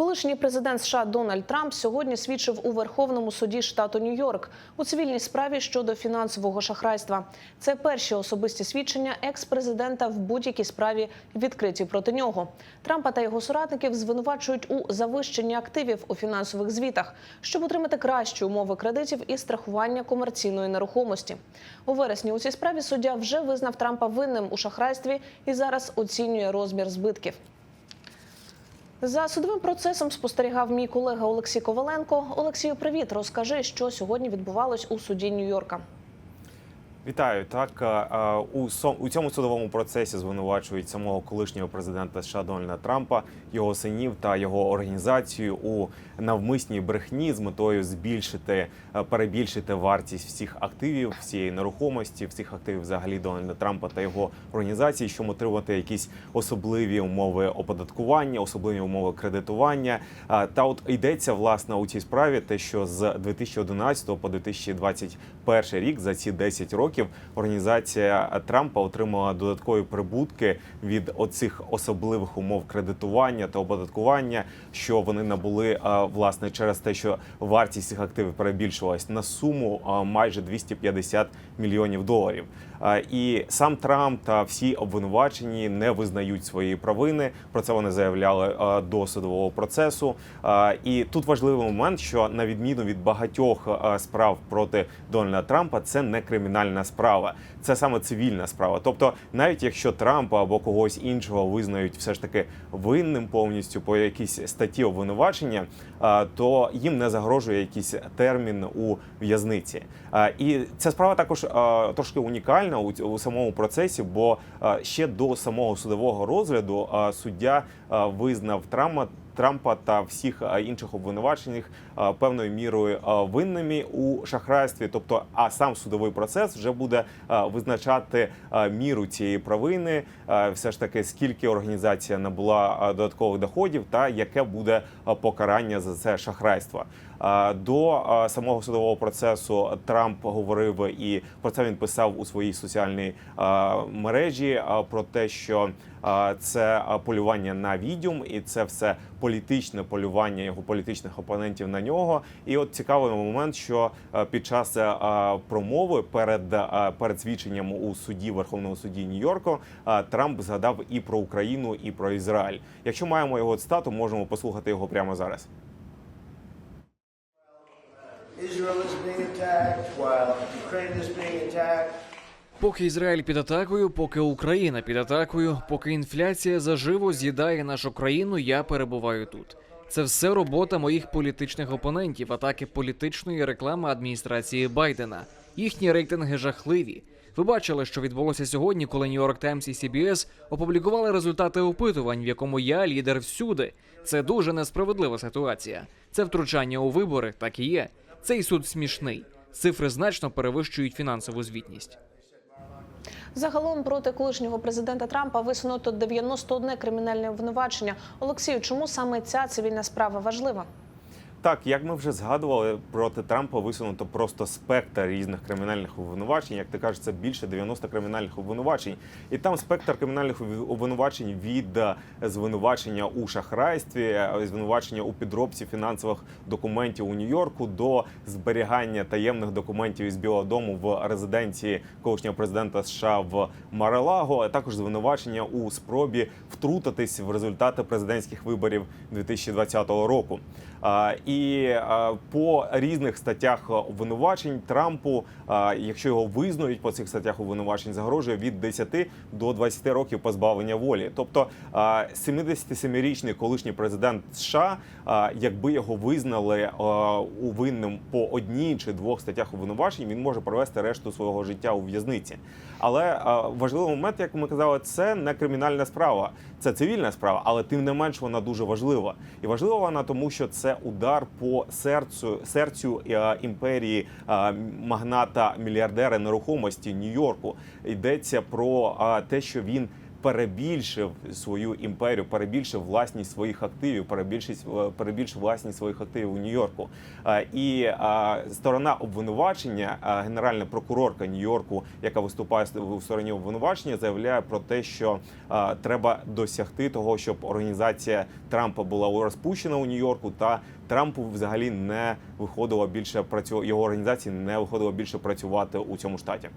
Колишній президент США Дональд Трамп сьогодні свідчив у Верховному суді штату Нью-Йорк у цивільній справі щодо фінансового шахрайства. Це перші особисті свідчення екс-президента в будь-якій справі відкриті проти нього. Трампа та його соратників звинувачують у завищенні активів у фінансових звітах, щоб отримати кращі умови кредитів і страхування комерційної нерухомості. У вересні у цій справі суддя вже визнав Трампа винним у шахрайстві і зараз оцінює розмір збитків. За судовим процесом спостерігав мій колега Олексій Коваленко. Олексію, привіт. Розкажи, що сьогодні відбувалось у суді Нью-Йорка. Вітаю. Так е, у сом- у цьому судовому процесі звинувачують самого колишнього президента США Дональда Трампа, його синів та його організацію у навмисній брехні з метою збільшити е, перебільшити вартість всіх активів, всієї нерухомості, всіх активів взагалі Дональда Трампа та його організації, щоб отримати якісь особливі умови оподаткування, особливі умови кредитування. Е, Та от йдеться власне у цій справі, те, що з 2011 по 2021 рік за ці 10 років організація Трампа отримала додаткові прибутки від оцих особливих умов кредитування та оподаткування, що вони набули е, власне через те, що вартість цих активів перебільшувалась на суму е, майже 250 мільйонів доларів. Е, І сам Трамп та всі обвинувачені не визнають своєї провини. Про це вони заявляли до судового процесу. І тут важливий момент, що на відміну від багатьох справ проти Дональда Трампа, це не кримінальна справа, це саме цивільна справа. Тобто, навіть якщо Трампа або когось іншого визнають все ж таки винним повністю по якійсь статті обвинувачення, то їм не загрожує якийсь термін у в'язниці. І ця справа також трошки унікальна у самому процесі, бо ще до самого судового розгляду суддя визнав Трампа. Трампа та всіх е, інших обвинувачених е, певною мірою е, винними у шахрайстві. Тобто, а сам судовий процес вже буде визначати міру цієї провини, все ж таки скільки організація набула додаткових доходів, та яке буде покарання за це шахрайство. До самого судового процесу Трамп говорив і про це він писав у своїй соціальній мережі про те, що це полювання на відьом, і це все політичне полювання його політичних опонентів на нього. І от цікавий момент, що е, під час е, промови перед е, перед свідченням у суді Верховному суді Нью-Йорку е, Трамп згадав і про Україну, і про Ізраїль. Якщо маємо його цитату, можемо послухати його прямо зараз. Israel is being attacked, while Ukraine is being attacked. Поки Ізраїль під атакою, поки Україна під атакою, поки інфляція заживо з'їдає нашу країну, я перебуваю тут. Це все робота моїх політичних опонентів, атаки політичної реклами адміністрації Байдена. Їхні рейтинги жахливі. Ви бачили, що відбулося сьогодні, коли York Times і CBS опублікували результати опитувань, в якому я лідер всюди. Це дуже несправедлива ситуація. Це втручання у вибори, так і є. Цей суд смішний. Цифри значно перевищують фінансову звітність. Загалом проти колишнього президента Трампа висунуто 91 кримінальне обвинувачення. Олексію, чому саме ця цивільна справа важлива? Так, як ми вже згадували, проти Трампа висунуто просто спектр різних кримінальних обвинувачень. Як ти кажеш, це більше 90 кримінальних обвинувачень, і там спектр кримінальних обвинувачень від е, звинувачення у шахрайстві, е, звинувачення у підробці фінансових документів у Нью-Йорку до зберігання таємних документів із Білого Дому в резиденції колишнього президента США в Марелаго, а також звинувачення у спробі втрутитись в результати президентських виборів 2020 року. І по різних статтях обвинувачень Трампу, якщо його визнають по цих статтях обвинувачень, загрожує від 10 до 20 років позбавлення волі. Тобто а, 77-річний колишній президент США, якби його визнали у винним по одній чи двох статтях обвинувачень, він може провести решту свого життя у в'язниці. Але важливий момент, як ми казали, це не кримінальна справа, це цивільна справа, але тим не менш вона дуже важлива. І важлива вона тому, що це удар по серцю серцю е, імперії е, магната мільярдера нерухомості Нью-Йорку. Йдеться про е, те, що він перебільшив свою імперію, перебільшив власність своїх активів, перебільшив, е, перебільшив власність своїх активів у Нью-Йорку. Е, І е, сторона обвинувачення, генеральна прокурорка Нью-Йорку, яка виступає у стороні обвинувачення, заявляє про те, що треба досягти того, щоб організація Трампа була розпущена у Нью-Йорку, та Трампу взагалі не виходило більше працю... його організації не виходило більше працювати у цьому штаті.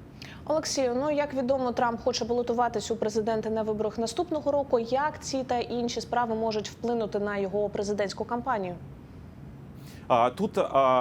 Олексію, ну як відомо, Трамп хоче балотуватись у президенти на виборах наступного року. Як ці та інші справи можуть вплинути на його президентську кампанію? Тут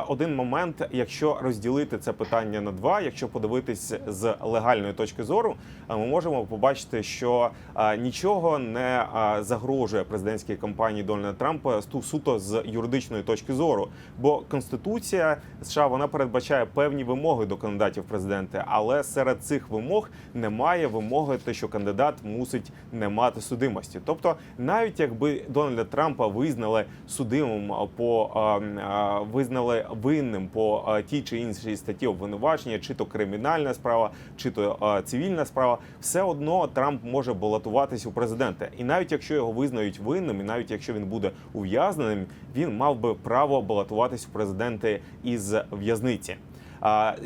один момент, якщо розділити це питання на два, якщо подивитись з легальної точки зору, ми можемо побачити, що нічого не загрожує президентській кампанії Дональда Трампа суто з юридичної точки зору. Бо конституція США вона передбачає певні вимоги до кандидатів в президенти, але серед цих вимог немає вимоги, те, що кандидат мусить не мати судимості. Тобто, навіть якби Дональда Трампа визнали судимим по а, м, а, визнали винним по тій чи іншій статті обвинувачення, чи то кримінальна справа, чи то цивільна справа, все одно Трамп може балотуватись у президенти. І навіть якщо його визнають винним, і навіть якщо він буде ув'язненим, він мав би право балотуватись у президенти із в'язниці.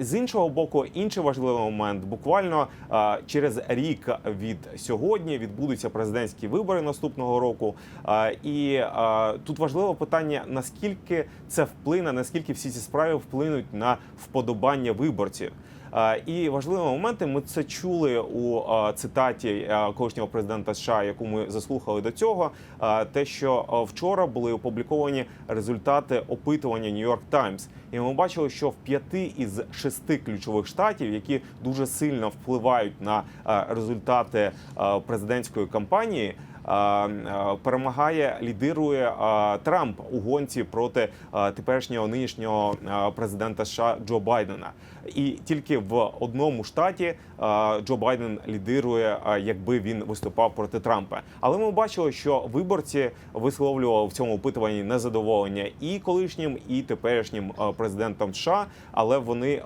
З іншого боку, інший важливий момент: буквально через рік від сьогодні відбудуться президентські вибори наступного року. І тут важливе питання: наскільки це вплине, наскільки всі ці справи вплинуть на вподобання виборців. А, І важливі моменти ми це чули у цитаті а, колишнього президента США, яку ми заслухали до цього. Те, що вчора були опубліковані результати опитування New York Times. І ми бачили, що в п'яти із шести ключових штатів, які дуже сильно впливають на результати президентської кампанії. Перемагає, лідирує Трамп у гонці проти теперішнього нинішнього президента США Джо Байдена. І тільки в одному штаті Джо Байден лідирує, якби він виступав проти Трампа. Але ми бачили, що виборці висловлювали в цьому опитуванні незадоволення і колишнім, і теперішнім президентом США. Але вони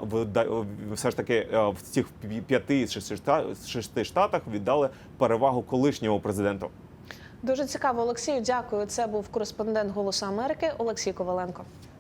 все ж таки в цих п'яти шести штатах віддали перевагу колишньому президенту. Дуже цікаво, Олексію. Дякую. Це був кореспондент Голосу Америки Олексій Коваленко.